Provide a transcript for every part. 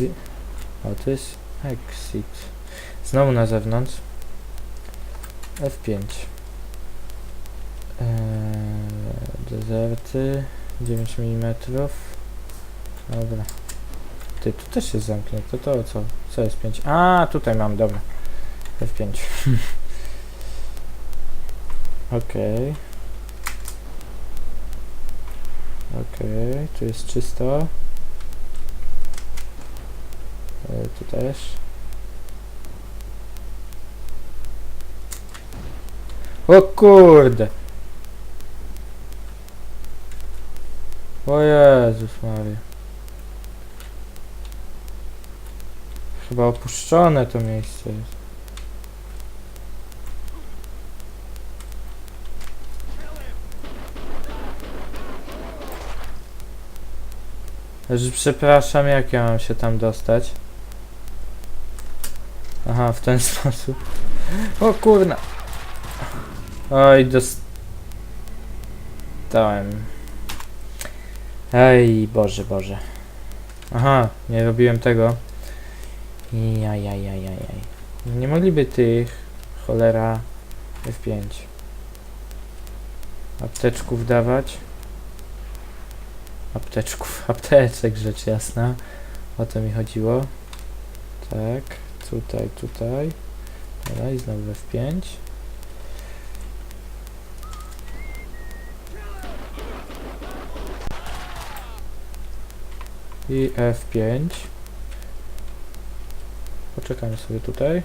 I- O, to jest exit. Znowu na zewnątrz. F5. Eee, dezerty. 9 mm. Dobra. Ty, tu też jest zamknięte. To co? Co jest 5? A, tutaj mam, dobra. F5. Okej. Okej, tu jest czysto. E, tu też. O kurde! O Jezus Maria. Chyba opuszczone to miejsce jest. Przepraszam, jak ja mam się tam dostać? Aha, w ten sposób. O kurna! Oj, dostałem. Ej, Boże, Boże. Aha, nie robiłem tego. Jajajajajaj. Nie mogliby tych, cholera, F5. Apteczków dawać. Apteczków, apteczek, rzecz jasna. O to mi chodziło. Tak, tutaj, tutaj. Dobra, i znowu F5. I F5. Poczekamy sobie tutaj.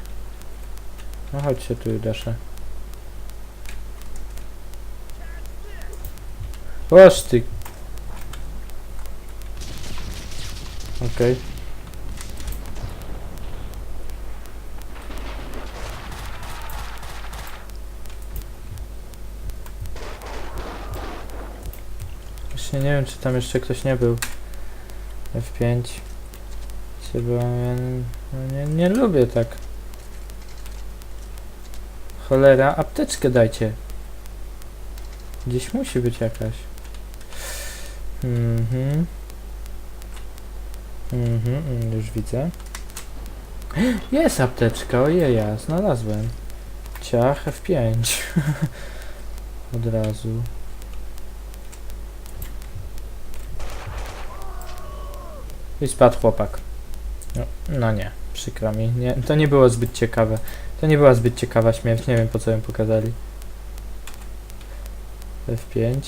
No chodź się tu, Judasze. Oż. Okej. Właśnie nie wiem, czy tam jeszcze ktoś nie był. F5. Chyba ja no nie, nie lubię tak. Cholera, apteczkę dajcie. Gdzieś musi być jakaś. Mhm. Mhm, mm, już widzę. Jest apteczka, ojej, ja znalazłem. Ciach F5. Od razu. I spadł chłopak. No, no nie, przykro mi. Nie, to nie było zbyt ciekawe. To nie była zbyt ciekawa śmierć, nie wiem po co ją pokazali. F5.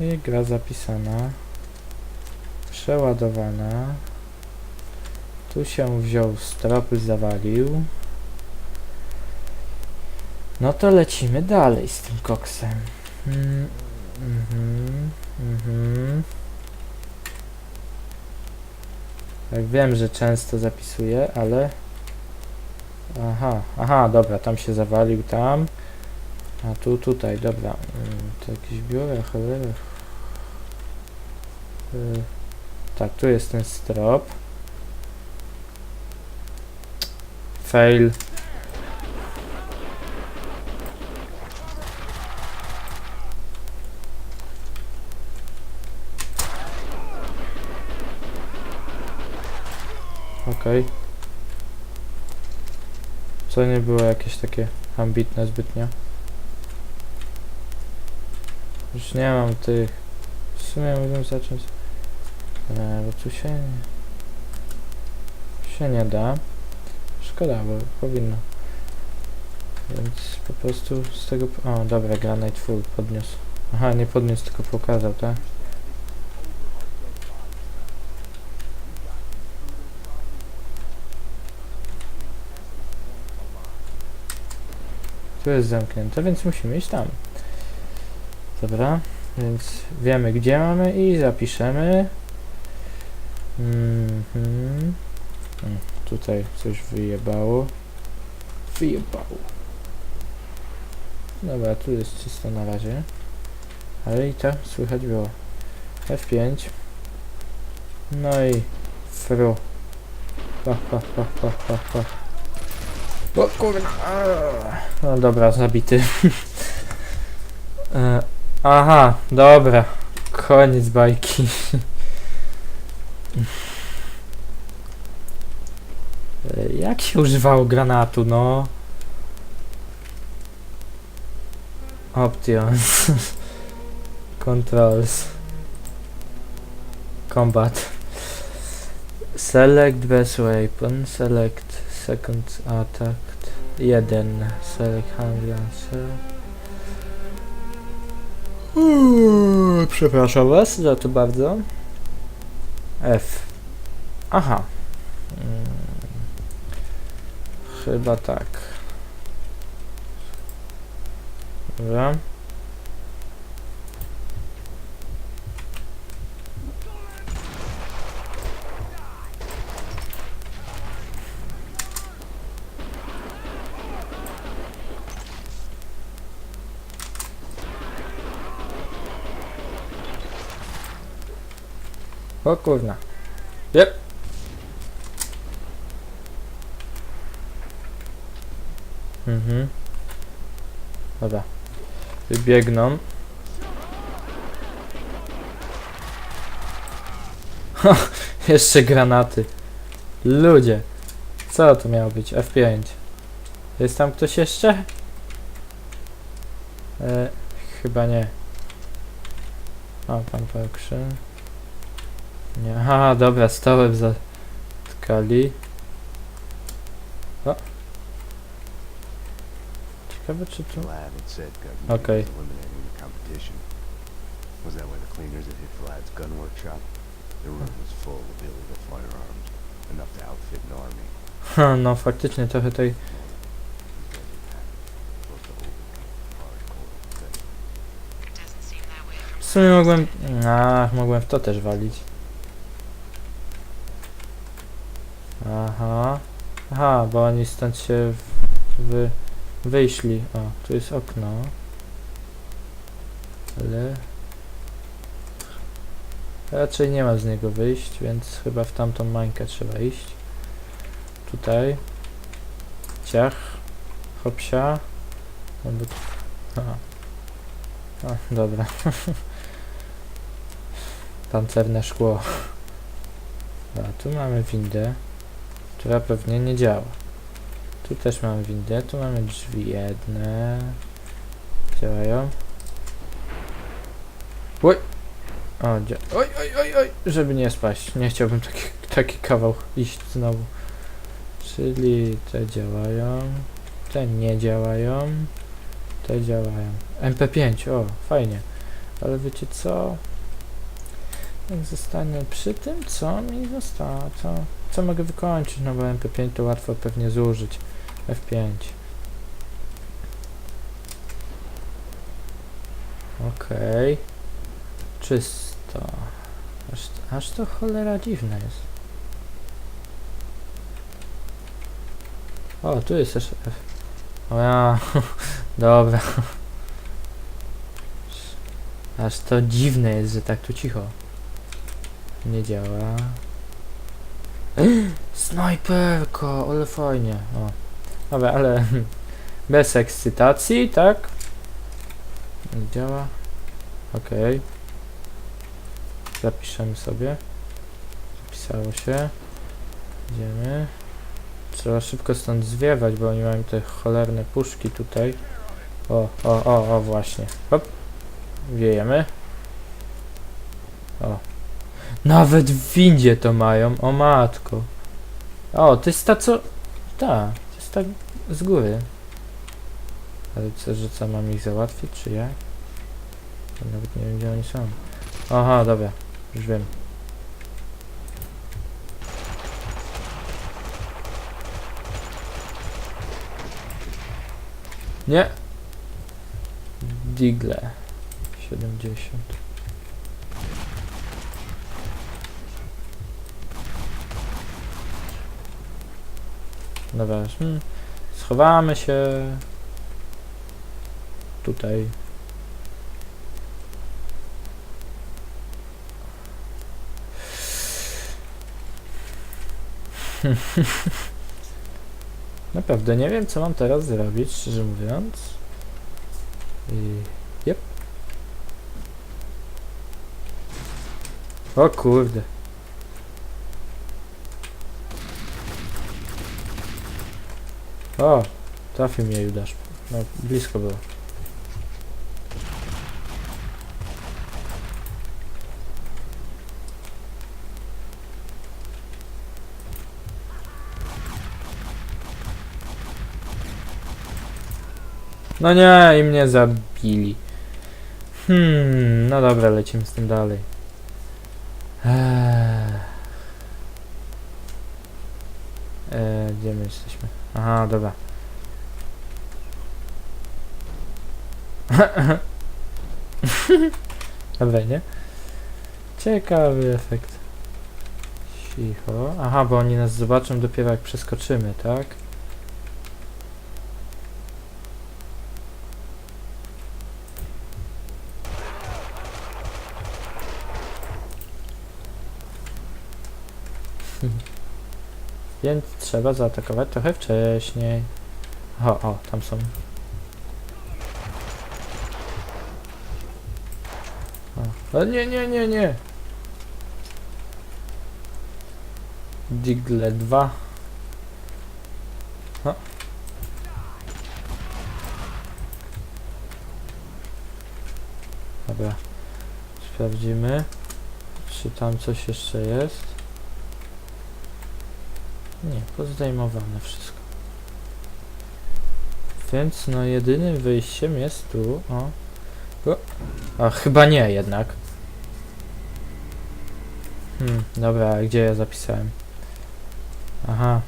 I gra zapisana. Przeładowana. Tu się wziął stropy, zawalił. No to lecimy dalej z tym koksem. Mm, Mhm, mhm. Tak wiem, że często zapisuję, ale... Aha, aha, dobra, tam się zawalił, tam. A tu, tutaj, dobra. Mm, To jakieś biuro, cholera. Y, Tak, tu jest ten strop. Fail. Okej. Co nie było jakieś takie ambitne zbytnio. Już nie mam tych. W sumie mógłbym zacząć. E, bo tu się nie, się nie da. Szkoda, bo powinno. Więc po prostu z tego. O, dobra, Granite Full podniósł. Aha, nie podniósł, tylko pokazał, tak? Tu jest zamknięte, więc musimy iść tam. Dobra, więc wiemy gdzie mamy i zapiszemy. Mm, Tutaj coś wyjebało. Wyjebało. Dobra, tu jest czysto na razie. Ale i tak słychać było. F5. No i fru. Pa, pa, pa, pa, pa, pa. O. No dobra, zabity. E, Aha, dobra. Koniec bajki. Jak się używało granatu, no? Options. Controls. Combat. Select best weapon. Select second attack. 1. Select. Uuu, Przepraszam was za to bardzo. F. Aha. Mm. Chyba tak. Dobra. O kurna. Jep. Mhm. Dobra. Wybiegną. Ha, Jeszcze granaty. Ludzie. Co to miało być? F5. Jest tam ktoś jeszcze? E, chyba nie. O, pan Parkszy. Nie. Aha, dobra, stołem zatkali. O. Ciekawe czy tu... Okay. was that why the cleaners had hit Vlad's gun workshop? The room was full of illegal firearms, enough to outfit an army. Ha, no faktycznie trochę tej... W sumie mogłem... A, mogłem w to też walić. Aha. Aha, bo oni stąd się wy, wyszli. O, tu jest okno. Ale... Raczej nie ma z niego wyjść, więc chyba w tamtą mańkę trzeba iść. Tutaj. Ciach. Hopsia. No. Aha. A, dobra. Pancerne szkło. A tu mamy windę, która pewnie nie działa. Tu też mamy windę, tu mamy drzwi jedne. Działają. Oj! O, dzia- oj, oj, oj, oj! Żeby nie spaść. Nie chciałbym taki, taki kawał iść znowu. Czyli te działają. Te nie działają. Te działają. MP5, o, fajnie. Ale wiecie co? Jak zostanę przy tym, co mi zostało, co mogę wykończyć, no bo MP5 to łatwo pewnie zużyć. F5. Okej. Czysto. Aż, aż to cholera dziwne jest. O, tu jest jeszcze F. O ja, dobra. Aż to dziwne jest, że tak tu cicho. Nie działa. Snajperko, ale fajnie. O. Dobra, ale bez ekscytacji, tak? Działa. Okej. Zapiszemy sobie. Zapisało się. Idziemy. Trzeba szybko stąd zwiewać, bo oni mają te cholerne puszki tutaj. O, o, o, o, właśnie. Hop. Wiejemy. O. Nawet w windzie to mają, o matko. O, to jest ta co... Ta, to jest tak z góry. Ale co, że co, mam ich załatwić, czy jak? Ja nawet nie wiem, gdzie oni są. Aha, dobra, już wiem. Nie. Digle. 70. Dobra, hmm. schowamy się tutaj. Naprawdę nie wiem, co mam teraz zrobić, szczerze mówiąc. I... Jep. O kurde. O, trafił mnie Judasz. No, blisko było. No nie, i mnie zabili. Hmm, no dobra, lecimy z tym dalej. Eee. Eee, gdzie my jesteśmy? Aha, dobra. dobra, nie? Ciekawy efekt. Cicho. Aha, bo oni nas zobaczą dopiero jak przeskoczymy, tak? Więc trzeba zaatakować trochę wcześniej. O, o, tam są. O, nie, nie, nie, nie. Digle 2. O. Dobra. Sprawdzimy, czy tam coś jeszcze jest. Nie, pozdejmowane wszystko. Więc no jedynym wyjściem jest tu, o. o. A chyba nie jednak. Hmm, dobra, gdzie ja zapisałem? Aha.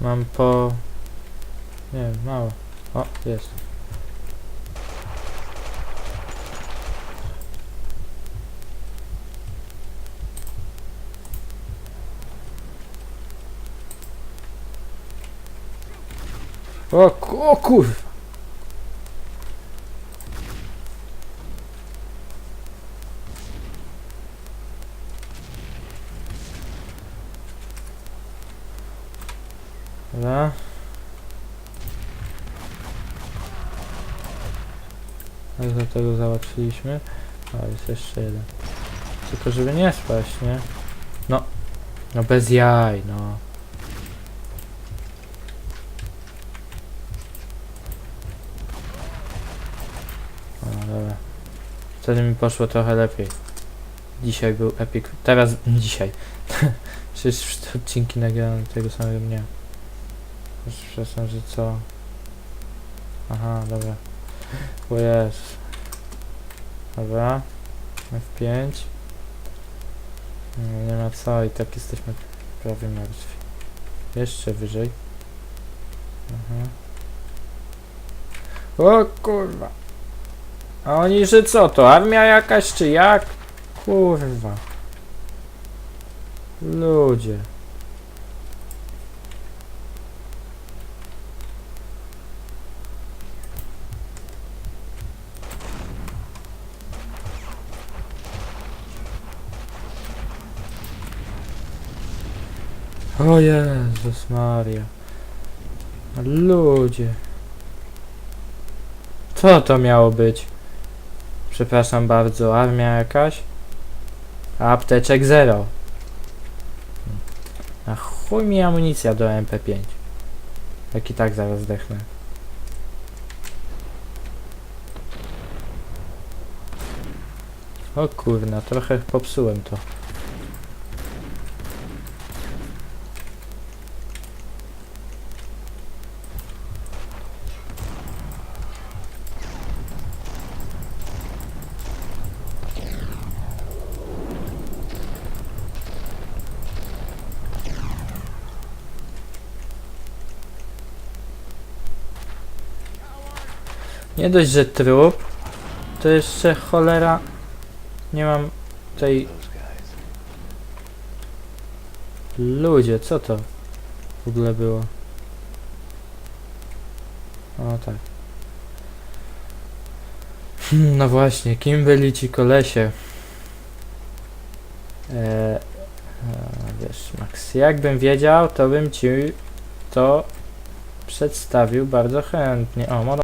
Mam po... Nie wiem, mało. O, jest. O, o kurwa. Dobra. Jak do załatwiliśmy? O, jest jeszcze jeden. Tylko żeby nie spaść, nie? No. No bez jaj, no. O, dobra. Wtedy mi poszło trochę lepiej. Dzisiaj był epic. Teraz, dzisiaj. Przecież te odcinki nagrane tego samego dnia. Przepraszam, że co? Aha, dobra. O Jezus. Dobra. F5. Nie, ma co i tak jesteśmy prawie martwi. Jeszcze wyżej. Aha. O kurwa. A oni, że co to? Armia jakaś czy jak? Kurwa. Ludzie. O Jezus Maria. Ludzie. Co to miało być? Przepraszam bardzo, armia jakaś? Apteczek zero. A chuj mi amunicja do MP5. Jak i tak zaraz zdechnę. O kurna, trochę popsułem to. Nie dość, że trup, to jeszcze cholera. Nie mam tej. Ludzie, co to w ogóle było? O tak. Hmm, No właśnie, kim byli ci kolesie? Eee, wiesz, Max, jakbym wiedział, to bym ci to przedstawił bardzo chętnie. O,